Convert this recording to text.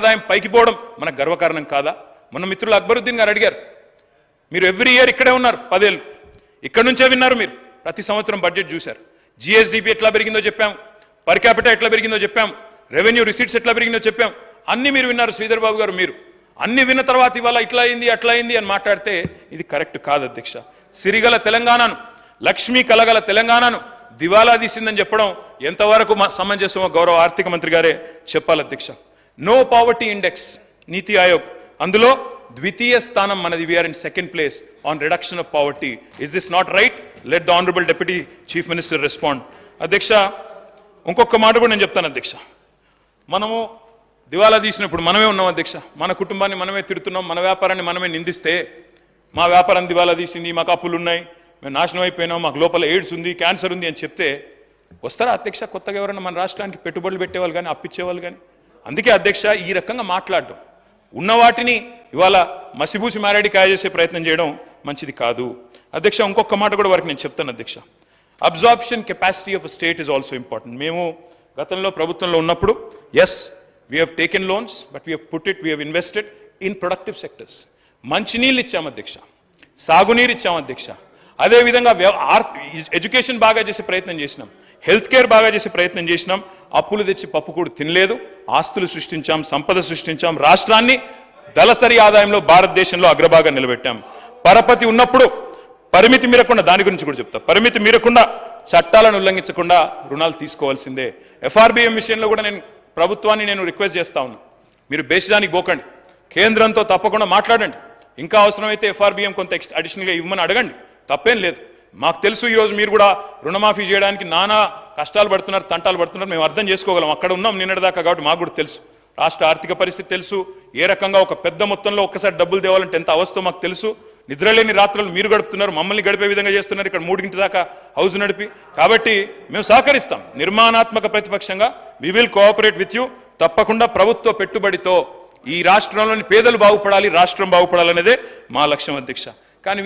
ఆదాయం పైకి పోవడం మనకు గర్వకారణం కాదా? మన మిత్రులు అక్బరుద్దీన్ గారు అడిగారు. మీరు ఎవ్రీ ఇయర్ ఇక్కడే ఉన్నారు పదేళ్ళు. ఇక్కడ నుంచే విన్నారు మీరు. ప్రతి సంవత్సరం బడ్జెట్ చూశారు. జిఎస్డిపి ఎట్లా పెరిగిందో చెప్పాం పర్ క్యాపిటల్ ఎట్లా పెరిగిందో చెప్పాం రెవెన్యూ రిసీట్స్ ఎట్లా పెరిగిందో చెప్పాం అన్ని మీరు విన్నారు శ్రీధర్ బాబు గారు మీరు. అన్ని విన్న తర్వాత ఇవాళ ఇట్లా అయింది అట్లా అయింది అని మాట్లాడితే ఇది కరెక్ట్ కాదు అధ్యక్ష. సిరిగల తెలంగాణను లక్ష్మీ కలగల తెలంగాణను దివాలా తీసిందని చెప్పడం ఎంతవరకు సమంజసమో గౌరవ ఆర్థిక మంత్రి గారే చెప్పాలి అధ్యక్ష. నో పావర్టీ ఇండెక్స్ నీతి ఆయోగ్ అందులో ద్వితీయ స్థానం మనది we are in second place on reduction of poverty is this not right let the honourable deputy chief minister respond అధ్యక్ష ఇంకొక మాట కూడా నేను చెప్తాను అధ్యక్ష మనము దివాలా తీసినప్పుడు మనమే ఉన్నాం అధ్యక్ష మన కుటుంబాన్ని మనమే తిడుతున్నాం మన వ్యాపారాన్ని మనమే నిందిస్తే మా వ్యాపారం దివాలా తీసింది మాకు అప్పులు ఉన్నాయి మేము నాశనం అయిపోయినాం మాకు లోపల ఎయిడ్స్ ఉంది క్యాన్సర్ ఉంది అని చెప్తే వస్తారా అధ్యక్ష కొత్తగా ఎవరైనా మన రాష్ట్రానికి పెట్టుబడులు పెట్టేవాళ్ళు కానీ అప్పిచ్చేవాళ్ళు కానీ? అందుకే అధ్యక్ష ఈ రకంగా మాట్లాడడం. ఉన్న వాటిని ఇవాళ మసిబూసి మారాడి కాయ చేసే ప్రయత్నం చేయడం మంచిది కాదు. అధ్యక్ష ఇంకొక మాట కూడా వారికి నేను చెప్తాను అధ్యక్ష. Absorption capacity of state is also important మేము గతంలో ప్రభుత్వంలో ఉన్నప్పుడు yes we have taken loans but we have put it we have invested in productive sectors మంచినీళ్ళు ఇచ్చాం అధ్యక్ష. సాగునీరు ఇచ్చాం అధ్యక్ష. అదేవిధంగా వ్యవ- ఆర్- ఎడ్యుకేషన్ బాగా చేసే ప్రయత్నం చేసినాం. హెల్త్ కేర్ బాగా చేసే ప్రయత్నం చేసినాం. అప్పులు తెచ్చి పప్పు కూడా తినలేదు. ఆస్తులు సృష్టించాం సంపద సృష్టించాం. రాష్ట్రాన్ని దళసరి ఆదాయంలో భారతదేశంలో అగ్రభాగం నిలబెట్టాం. పరపతి ఉన్నప్పుడు పరిమితి మీరకుండా దాని గురించి కూడా చెప్తా. పరిమితి మీరకుండా చట్టాలను ఉల్లంఘించకుండా రుణాలు తీసుకోవాల్సిందే. ఎఫ్ఆర్బిఎం విషయంలో కూడా నేను ప్రభుత్వాన్ని నేను రిక్వెస్ట్ చేస్తా ఉన్నా. మీరు బేసిదానికి పోకండి. కేంద్రంతో తప్పకుండా మాట్లాడండి. ఇంకా అవసరమైతే ఎఫ్ఆర్బిఎం కొంత ఎక్స్ అడిషనల్గా ఇవ్వమని అడగండి. తప్పేం లేదు. మాకు తెలుసు ఈరోజు మీరు కూడా రుణమాఫీ చేయడానికి నానా కష్టాలు పడుతున్నారు తంటాలు పడుతున్నారు. మేము అర్థం చేసుకోగలం. అక్కడ ఉన్నాం నిన్నటిదాకా కాబట్టి మాకు కూడా తెలుసు. రాష్ట్ర ఆర్థిక పరిస్థితి తెలుసు. ఏ రకంగా ఒక పెద్ద మొత్తంలో ఒక్కసారి డబ్బులు తేవాలంటే ఎంత అవస్థ మాకు తెలుసు. నిద్రలేని రాత్రులు మీరు గడుపుతున్నారు మమ్మల్ని గడిపే విధంగా చేస్తున్నారు. ఇక్కడ మూడింటి దాకా హౌస్ నడిపి. కాబట్టి మేము సహకరిస్తాం. నిర్మాణాత్మక ప్రతిపక్షంగా we will cooperate with you తప్పకుండా ప్రభుత్వ పెట్టుబడితో ఈ రాష్ట్రంలోని పేదలు బాగుపడాలి రాష్ట్రం బాగుపడాలనేదే మా లక్ష్యం అధ్యక్ష. కానీ